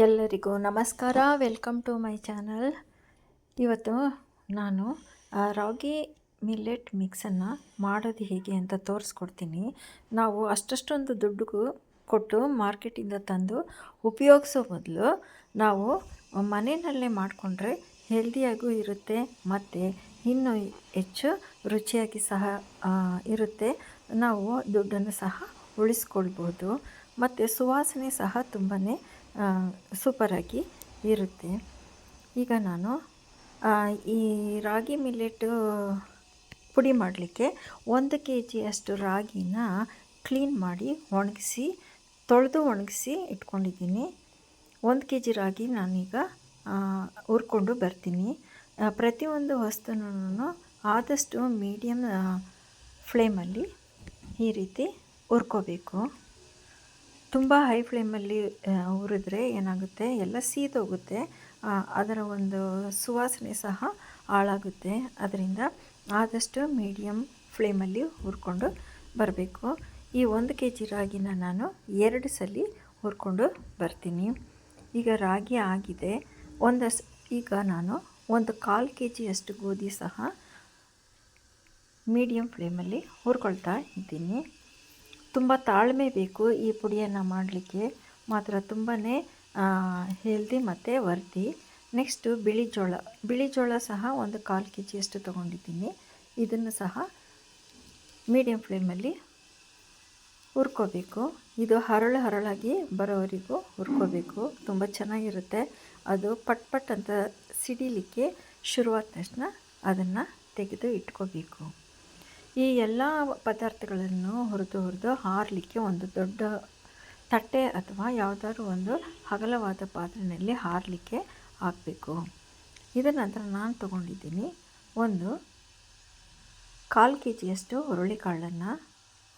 ಎಲ್ಲರಿಗೂ ನಮಸ್ಕಾರ. Welcome to my channel ಇವತ್ತು ನಾನು ರಾಗಿ ಮಿಲ್ಲೆಟ್ ಮಿಕ್ಸನ್ನು ಮಾಡೋದು ಹೇಗೆ ಅಂತ ತೋರಿಸ್ಕೊಡ್ತೀನಿ. ನಾವು ಅಷ್ಟಷ್ಟೊಂದು ದುಡ್ಡುಗೂ ಕೊಟ್ಟು ಮಾರ್ಕೆಟಿಂದ ತಂದು ಉಪಯೋಗಿಸೋ ಬದಲು ನಾವು ಮನೆಯಲ್ಲೇ ಮಾಡಿಕೊಂಡ್ರೆ ಹೆಲ್ದಿಯಾಗೂ ಇರುತ್ತೆ, ಮತ್ತು ಇನ್ನೂ ಹೆಚ್ಚು ರುಚಿಯಾಗಿ ಸಹ ಇರುತ್ತೆ. ನಾವು ದುಡ್ಡನ್ನು ಸಹ ಉಳಿಸ್ಕೊಳ್ಬೋದು. ಮತ್ತು ಸುವಾಸನೆ ಸಹ ತುಂಬಾ ಸೂಪರಾಗಿ ಇರುತ್ತೆ. ಈಗ ನಾನು ಈ ರಾಗಿ ಮಿಲ್ಲೆಟ್ಟು ಪುಡಿ ಮಾಡಲಿಕ್ಕೆ ಒಂದು ಕೆ ಜಿಯಷ್ಟು ರಾಗಿನ ಕ್ಲೀನ್ ಮಾಡಿ ಒಣಗಿಸಿ, ತೊಳೆದು ಒಣಗಿಸಿ ಇಟ್ಕೊಂಡಿದ್ದೀನಿ. ಒಂದು ಕೆ ಜಿ ರಾಗಿ ನಾನೀಗ ಹುರ್ಕೊಂಡು ಬರ್ತೀನಿ. ಪ್ರತಿಯೊಂದು ವಸ್ತುನೂ ಆದಷ್ಟು ಮೀಡಿಯಮ್ ಫ್ಲೇಮಲ್ಲಿ ಈ ರೀತಿ ಹುರ್ಕೋಬೇಕು. ತುಂಬ ಹೈ ಫ್ಲೇಮಲ್ಲಿ ಹುರಿದ್ರೆ ಏನಾಗುತ್ತೆ? ಎಲ್ಲ ಸೀದೋಗುತ್ತೆ ಅದರ ಒಂದು ಸುವಾಸನೆ ಸಹ ಹಾಳಾಗುತ್ತೆ. ಅದರಿಂದ ಆದಷ್ಟು ಮೀಡಿಯಮ್ ಫ್ಲೇಮಲ್ಲಿ ಹುರ್ಕೊಂಡು ಬರಬೇಕು. ಈ ಒಂದು ಕೆ ಜಿ ರಾಗಿನ ನಾನು ಎರಡು ಸಲ ಹುರ್ಕೊಂಡು ಬರ್ತೀನಿ. ಈಗ ರಾಗಿ ಆಗಿದೆ. ಒಂದು ಈಗ ನಾನು ಒಂದು ಕಾಲು ಕೆ ಜಿಯಷ್ಟು ಗೋಧಿ ಸಹ ಮೀಡಿಯಮ್ ಫ್ಲೇಮಲ್ಲಿ ಹುರ್ಕೊಳ್ತಾ ಇದ್ದೀನಿ. ತುಂಬ ತಾಳ್ಮೆ ಬೇಕು ಈ ಪುಡಿಯನ್ನು ಮಾಡಲಿಕ್ಕೆ. ಮಾತ್ರ ತುಂಬಾ ಹೆಲ್ದಿ ಮತ್ತು ವರ್ತಿ ನೆಕ್ಸ್ಟು ಬಿಳಿ ಜೋಳ. ಬಿಳಿ ಜೋಳ ಸಹ ಒಂದು ಕಾಲು ಕೆ ಜಿಯಷ್ಟು ತೊಗೊಂಡಿದ್ದೀನಿ. ಇದನ್ನು ಸಹ ಮೀಡಿಯಂ ಫ್ಲೇಮಲ್ಲಿ ಹುರ್ಕೋಬೇಕು. ಇದು ಹರಳು ಹರಳಾಗಿ ಬರೋವರೆಗೂ ಹುರ್ಕೋಬೇಕು. ತುಂಬ ಚೆನ್ನಾಗಿರುತ್ತೆ. ಅದು ಪಟ್ ಪಟ್ ಅಂತ ಸಿಡಿಲಿಕ್ಕೆ ಶುರುವಾದ ತಕ್ಷಣ ಅದನ್ನು ತೆಗೆದು ಇಟ್ಕೋಬೇಕು. ಈ ಎಲ್ಲ ಪದಾರ್ಥಗಳನ್ನು ಹುರಿದು ಹುರಿದು ಹಾರಲಿಕ್ಕೆ ಒಂದು ದೊಡ್ಡ ತಟ್ಟೆ ಅಥವಾ ಯಾವುದಾದ್ರೂ ಒಂದು ಹಗಲವಾದ ಪಾತ್ರೆಯಲ್ಲಿ ಹಾರಲಿಕ್ಕೆ ಹಾಕಬೇಕು. ಇದರ ನಂತರ ನಾನು ತಗೊಂಡಿದ್ದೀನಿ ಒಂದು ಕಾಲು ಕೆ ಜಿಯಷ್ಟು ಹುರುಳಿಕಾಳನ್ನು.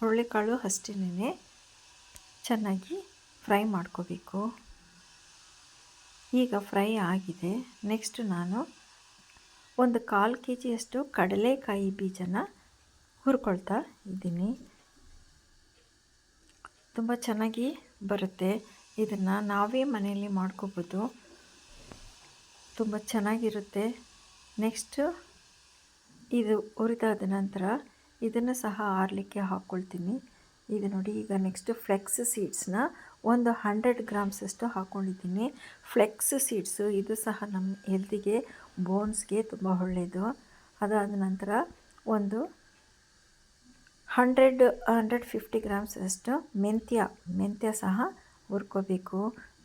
ಹುರುಳಿಕಾಳು ಅಷ್ಟೇ ಚೆನ್ನಾಗಿ ಫ್ರೈ ಮಾಡ್ಕೋಬೇಕು. ಈಗ ಫ್ರೈ ಆಗಿದೆ. ನೆಕ್ಸ್ಟ್ ನಾನು ಒಂದು ಕಾಲು ಕೆ ಜಿಯಷ್ಟು ಕಡಲೆಕಾಯಿ ಬೀಜನ ಹುರ್ಕೊಳ್ತಾ ಇದ್ದೀನಿ. ತುಂಬ ಚೆನ್ನಾಗಿ ಬರುತ್ತೆ. ಇದನ್ನು ನಾವೇ ಮನೆಯಲ್ಲಿ ಮಾಡ್ಕೋಬೋದು. ತುಂಬ ಚೆನ್ನಾಗಿರುತ್ತೆ. ನೆಕ್ಸ್ಟ್ ಇದು ಹುರಿದಾದ ನಂತರ ಇದನ್ನು ಸಹ ಆರಲಿಕ್ಕೆ ಹಾಕ್ಕೊಳ್ತೀನಿ ಇದು ನೋಡಿ, ಈಗ ನೆಕ್ಸ್ಟ್ ಫ್ಲೆಕ್ಸ್ ಸೀಡ್ಸ್ನ ಒಂದು ಹಂಡ್ರೆಡ್ ಗ್ರಾಮ್ಸಷ್ಟು ಹಾಕ್ಕೊಂಡಿದ್ದೀನಿ ಫ್ಲೆಕ್ಸ್ ಸೀಡ್ಸು, ಇದು ಸಹ ನಮ್ಮ ಹೆಲ್ತಿಗೆ, ಬೋನ್ಸ್ಗೆ ತುಂಬ ಒಳ್ಳೆಯದು ಅದಾದ ನಂತರ ಒಂದು ಹಂಡ್ರೆಡ್ ಹಂಡ್ರೆಡ್ ಫಿಫ್ಟಿ ಗ್ರಾಮ್ಸ್ ಅಷ್ಟು ಮೆಂತ್ಯ ಮೆಂತ್ಯ ಸಹ ಹುರ್ಕೋಬೇಕು.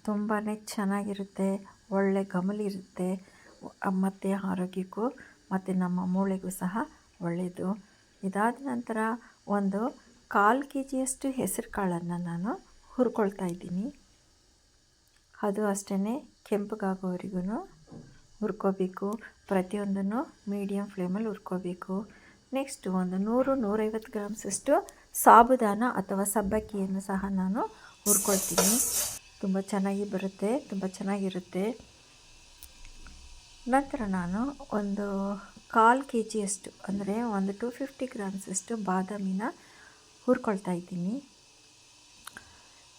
ತುಂಬಾ ಚೆನ್ನಾಗಿರುತ್ತೆ, ಒಳ್ಳೆ ಗಮಲಿರುತ್ತೆ ಮತ್ತು ಆರೋಗ್ಯಕ್ಕೂ ಮತ್ತು ನಮ್ಮ ಮೂಳೆಗೂ ಸಹ ಒಳ್ಳೆಯದು ಇದಾದ ನಂತರ ಒಂದು ಕಾಲು ಕೆ ಜಿಯಷ್ಟು ಹೆಸರು ಕಾಳನ್ನು ನಾನು ಹುರ್ಕೊಳ್ತಾ ಇದ್ದೀನಿ. ಅದು ಅಷ್ಟೇ ಕೆಂಪಗಾಗೋವರೆಗೂ ಹುರ್ಕೋಬೇಕು. ಪ್ರತಿಯೊಂದನ್ನು ಮೀಡಿಯಮ್ ಫ್ಲೇಮಲ್ಲಿ ಹುರ್ಕೋಬೇಕು. ನೆಕ್ಸ್ಟ್ ಒಂದು ನೂರು, ನೂರೈವತ್ತು ಗ್ರಾಮ್ಸಷ್ಟು ಸಾಬುದಾನ ಅಥವಾ ಸಬ್ಬಕ್ಕಿಯನ್ನು ಸಹ ನಾನು ಹುರ್ಕೊಳ್ತೀನಿ. ತುಂಬ ಚೆನ್ನಾಗಿ ಬರುತ್ತೆ, ತುಂಬ ಚೆನ್ನಾಗಿರುತ್ತೆ. ನಂತರ ನಾನು ಒಂದು ಕಾಲು ಕೆ ಜಿಯಷ್ಟು ಅಂದರೆ ಒಂದು ಟು ಫಿಫ್ಟಿ ಗ್ರಾಮ್ಸಷ್ಟು ಬಾದಾಮಿನ ಹುರ್ಕೊಳ್ತಾ ಇದ್ದೀನಿ.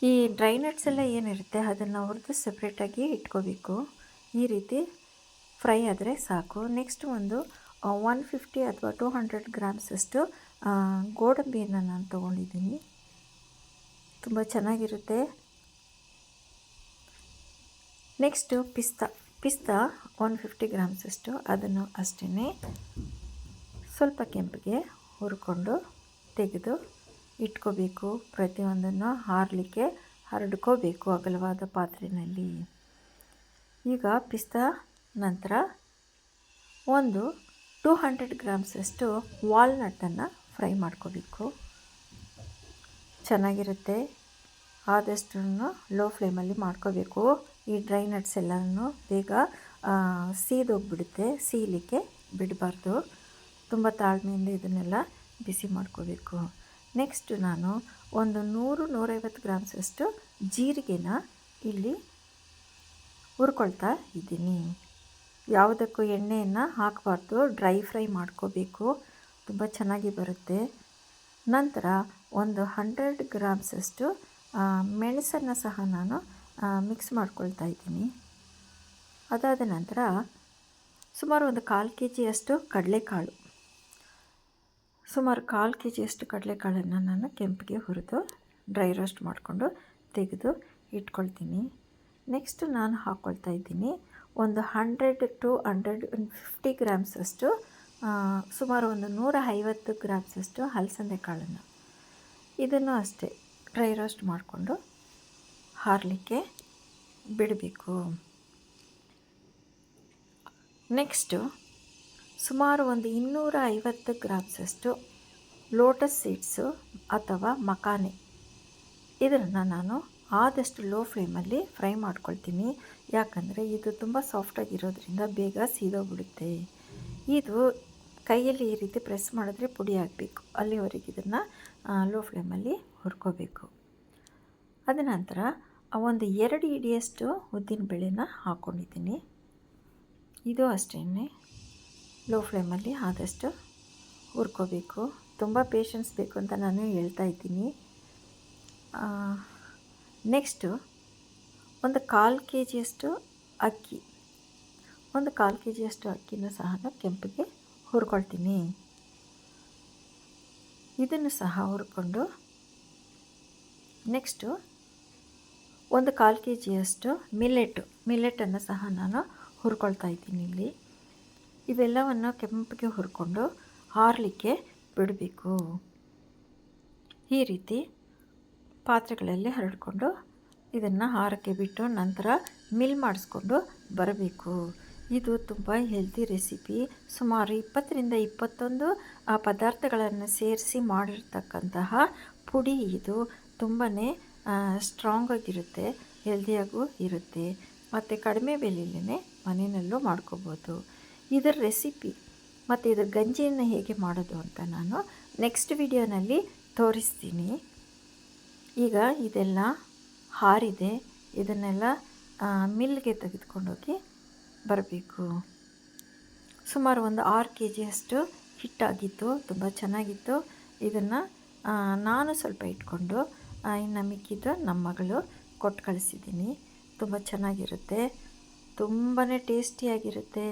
ಈ ಡ್ರೈ ನಟ್ಸ್ ಎಲ್ಲ ಏನಿರುತ್ತೆ ಅದನ್ನು ಹುರಿದು ಸಪ್ರೇಟಾಗಿ ಇಟ್ಕೋಬೇಕು. ಈ ರೀತಿ ಫ್ರೈ ಆದರೆ ಸಾಕು. ನೆಕ್ಸ್ಟ್ ಒಂದು ಒನ್ ಫಿಫ್ಟಿ ಅಥವಾ ಟೂ ಹಂಡ್ರೆಡ್ ಗ್ರಾಮ್ಸಷ್ಟು ಗೋಡಂಬಿಯನ್ನು ನಾನು ತೊಗೊಂಡಿದ್ದೀನಿ. ತುಂಬ ಚೆನ್ನಾಗಿರುತ್ತೆ. ನೆಕ್ಸ್ಟು ಪಿಸ್ತಾ ಪಿಸ್ತಾ ಒನ್ ಫಿಫ್ಟಿ ಗ್ರಾಮ್ಸಷ್ಟು ಅದನ್ನು ಅಷ್ಟೇ ಸ್ವಲ್ಪ ಕೆಂಪಿಗೆ ಹುರ್ಕೊಂಡು ತೆಗೆದು ಇಟ್ಕೋಬೇಕು. ಪ್ರತಿಯೊಂದನ್ನು ಹಾರಲಿಕ್ಕೆ ಹರಡ್ಕೋಬೇಕು ಅಗಲವಾದ ಪಾತ್ರೆಯಲ್ಲಿ ಈಗ ಪಿಸ್ತಾ ನಂತರ ಒಂದು ಟೂ ಹಂಡ್ರೆಡ್ ಗ್ರಾಮ್ಸಷ್ಟು ವಾಲ್ನಟ್ಟನ್ನು ಫ್ರೈ ಮಾಡ್ಕೋಬೇಕು. ಚೆನ್ನಾಗಿರುತ್ತೆ. ಆದಷ್ಟು ಲೋ ಫ್ಲೇಮಲ್ಲಿ ಮಾಡ್ಕೋಬೇಕು. ಈ ಡ್ರೈ ನಟ್ಸ್ ಎಲ್ಲನೂ ಬೇಗ ಸೀದೋಗ್ಬಿಡುತ್ತೆ. ಸೀಲಿಕ್ಕೆ ಬಿಡಬಾರ್ದು. ತುಂಬ ತಾಳ್ಮೆಯಿಂದ ಇದನ್ನೆಲ್ಲ ಬಿಸಿ ಮಾಡ್ಕೋಬೇಕು. ನೆಕ್ಸ್ಟ್ ನಾನು ಒಂದು ನೂರು, ನೂರೈವತ್ತು ಗ್ರಾಮ್ಸಷ್ಟು ಜೀರಿಗೆನ ಇಲ್ಲಿ ಹುರ್ಕೊಳ್ತಾ ಇದ್ದೀನಿ. ಯಾವುದಕ್ಕೂ ಎಣ್ಣೆಯನ್ನು ಹಾಕಬಾರ್ದು. ಡ್ರೈ ಫ್ರೈ ಮಾಡ್ಕೋಬೇಕು. ತುಂಬ ಚೆನ್ನಾಗಿ ಬರುತ್ತೆ. ನಂತರ ಒಂದು ಹಂಡ್ರೆಡ್ ಗ್ರಾಮ್ಸಷ್ಟು ಮೆಣಸನ್ನು ಸಹ ನಾನು ಮಿಕ್ಸ್ ಮಾಡ್ಕೊಳ್ತಾ ಇದ್ದೀನಿ. ಅದಾದ ನಂತರ ಸುಮಾರು ಒಂದು ಕಾಲು ಕೆ ಜಿಯಷ್ಟು ಕಡಲೆಕಾಳು. ಸುಮಾರು ಕಾಲು ಕೆ ಜಿಯಷ್ಟು ಕಡಲೆಕಾಳನ್ನು ನಾನು ಕೆಂಪಿಗೆ ಹುರಿದು, ಡ್ರೈ ರೋಸ್ಟ್ ಮಾಡಿಕೊಂಡು ತೆಗೆದು ಇಟ್ಕೊಳ್ತೀನಿ. ನೆಕ್ಸ್ಟ್ ನಾನು ಹಾಕ್ಕೊಳ್ತಾ ಇದ್ದೀನಿ ಒಂದು ಹಂಡ್ರೆಡ್ ಟು ಹಂಡ್ರೆಡ್ ಫಿಫ್ಟಿ ಗ್ರಾಮ್ಸಷ್ಟು ಸುಮಾರು ಒಂದು ನೂರ ಐವತ್ತು ಗ್ರಾಮ್ಸಷ್ಟು ಹಲಸಂದೆ ಕಾಳನ್ನು. ಇದನ್ನು ಅಷ್ಟೇ ಡ್ರೈ ರೋಸ್ಟ್ ಮಾಡಿಕೊಂಡು ಹಾರಲಿಕ್ಕೆ ಬಿಡಬೇಕು. ನೆಕ್ಸ್ಟು ಸುಮಾರು ಒಂದು ಇನ್ನೂರ ಐವತ್ತು ಗ್ರಾಮ್ಸಷ್ಟು ಲೋಟಸ್ ಸೀಡ್ಸು ಅಥವಾ ಮಕಾನೆ. ಇದನ್ನು ನಾನು ಆದಷ್ಟು ಲೋ ಫ್ಲೇಮಲ್ಲಿ ಫ್ರೈ ಮಾಡ್ಕೊಳ್ತೀನಿ. ಯಾಕಂದರೆ ಇದು ತುಂಬ ಸಾಫ್ಟಾಗಿರೋದ್ರಿಂದ ಬೇಗ ಸೀದೋಗ್ಬಿಡುತ್ತೆ. ಇದು ಕೈಯಲ್ಲಿ ಈ ರೀತಿ ಪ್ರೆಸ್ ಮಾಡಿದ್ರೆ ಪುಡಿ ಆಗಬೇಕು. ಅಲ್ಲಿವರೆಗೆ ಇದನ್ನು ಲೋ ಫ್ಲೇಮಲ್ಲಿ ಹುರ್ಕೋಬೇಕು. ಅದ ನಂತರ ಒಂದು ಎರಡು ಇಡಿಯಷ್ಟು ಉದ್ದಿನ ಬೇಳೆನ ಹಾಕ್ಕೊಂಡಿದ್ದೀನಿ ಇದು ಅಷ್ಟೇ ಲೋ ಫ್ಲೇಮಲ್ಲಿ ಆದಷ್ಟು ಹುರ್ಕೋಬೇಕು. ತುಂಬ ಪೇಷನ್ಸ್ ಬೇಕು ಅಂತ ನಾನು ಹೇಳ್ತಾ ಇದ್ದೀನಿ. ನೆಕ್ಸ್ಟು ಒಂದು ಕಾಲು ಕೆ ಜಿಯಷ್ಟು ಅಕ್ಕಿ. ಒಂದು ಕಾಲು ಕೆ ಜಿಯಷ್ಟು ಅಕ್ಕಿನೂ ಸಹ ಕೆಂಪಿಗೆ ಹುರ್ಕೊಳ್ತೀನಿ. ಇದನ್ನು ಸಹ ಹುರ್ಕೊಂಡು ನೆಕ್ಸ್ಟು ಒಂದು ಕಾಲು ಕೆ ಜಿಯಷ್ಟು ಮಿಲ್ಲೆಟ್ಟು. ಮಿಲ್ಲೆಟನ್ನು ಸಹ ನಾನು ಹುರ್ಕೊಳ್ತಾ ಇದ್ದೀನಿ ಇಲ್ಲಿ. ಇವೆಲ್ಲವನ್ನು ಕೆಂಪಿಗೆ ಹುರ್ಕೊಂಡು ಹಾರಲಿಕ್ಕೆ ಬಿಡಬೇಕು. ಈ ರೀತಿ ಪಾತ್ರೆಗಳಲ್ಲಿ ಹರಡಿಕೊಂಡು ಇದನ್ನು ಹಾರಕ್ಕೆ ಬಿಟ್ಟು ನಂತರ ಮಿಲ್ ಮಾಡಿಸ್ಕೊಂಡು ಬರಬೇಕು. ಇದು ತುಂಬ ಹೆಲ್ದಿ ರೆಸಿಪಿ ಸುಮಾರು ಇಪ್ಪತ್ತರಿಂದ ಇಪ್ಪತ್ತೊಂದು, ಆ ಪದಾರ್ಥಗಳನ್ನು ಸೇರಿಸಿ ಮಾಡಿರ್ತಕ್ಕಂತಹ ಪುಡಿ ಇದು ತುಂಬಾ ಸ್ಟ್ರಾಂಗಾಗಿರುತ್ತೆ ಹೆಲ್ದಿಯಾಗೂ ಇರುತ್ತೆ. ಮತ್ತು ಕಡಿಮೆ ಬೆಲೆಯಲ್ಲೇ ಮನೆಯಲ್ಲೂ ಮಾಡ್ಕೋಬೋದು. ಇದರ ರೆಸಿಪಿ ಮತ್ತು ಇದರ ಗಂಜಿಯನ್ನು ಹೇಗೆ ಮಾಡೋದು ಅಂತ ನಾನು ನೆಕ್ಸ್ಟ್ ವಿಡಿಯೋನಲ್ಲಿ ತೋರಿಸ್ತೀನಿ. ಈಗ ಇದೆಲ್ಲ ಹಾರಿದೆ. ಇದನ್ನೆಲ್ಲ ಮಿಲ್ಗೆ ತೆಗೆದುಕೊಂಡೋಗಿ ಬರಬೇಕು. ಸುಮಾರು ಒಂದು ಆರು ಕೆ ಜಿಯಷ್ಟು ಹಿಟ್ಟಾಗಿತ್ತು. ತುಂಬ ಚೆನ್ನಾಗಿತ್ತು. ಇದನ್ನು ನಾನು ಸ್ವಲ್ಪ ಇಟ್ಕೊಂಡು ಇನ್ನು ಮಿಕ್ಕಿದ್ದು ನಮ್ಮ ಮಗಳು ಕೊಟ್ಟು ಕಳಿಸಿದ್ದೀನಿ. ತುಂಬ ಚೆನ್ನಾಗಿರುತ್ತೆ. ತುಂಬಾ ಟೇಸ್ಟಿಯಾಗಿರುತ್ತೆ.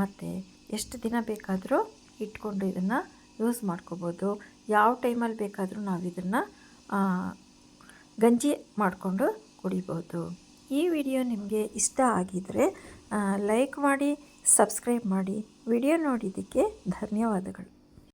ಮತ್ತು ಎಷ್ಟು ದಿನ ಬೇಕಾದರೂ ಇಟ್ಕೊಂಡು ಇದನ್ನು ಯೂಸ್ ಮಾಡ್ಕೋಬೋದು. ಯಾವ ಟೈಮಲ್ಲಿ ಬೇಕಾದರೂ ನಾವು ಇದನ್ನು ಗಂಜಿ ಮಾಡಿಕೊಂಡು ಕುಡಿಬೋದು. ಈ ವಿಡಿಯೋ ನಿಮಗೆ ಇಷ್ಟ ಆಗಿದರೆ ಲೈಕ್ ಮಾಡಿ ಸಬ್ಸ್ಕ್ರೈಬ್ ಮಾಡಿ. ವಿಡಿಯೋ ನೋಡಿದ್ದಕ್ಕೆ ಧನ್ಯವಾದಗಳು.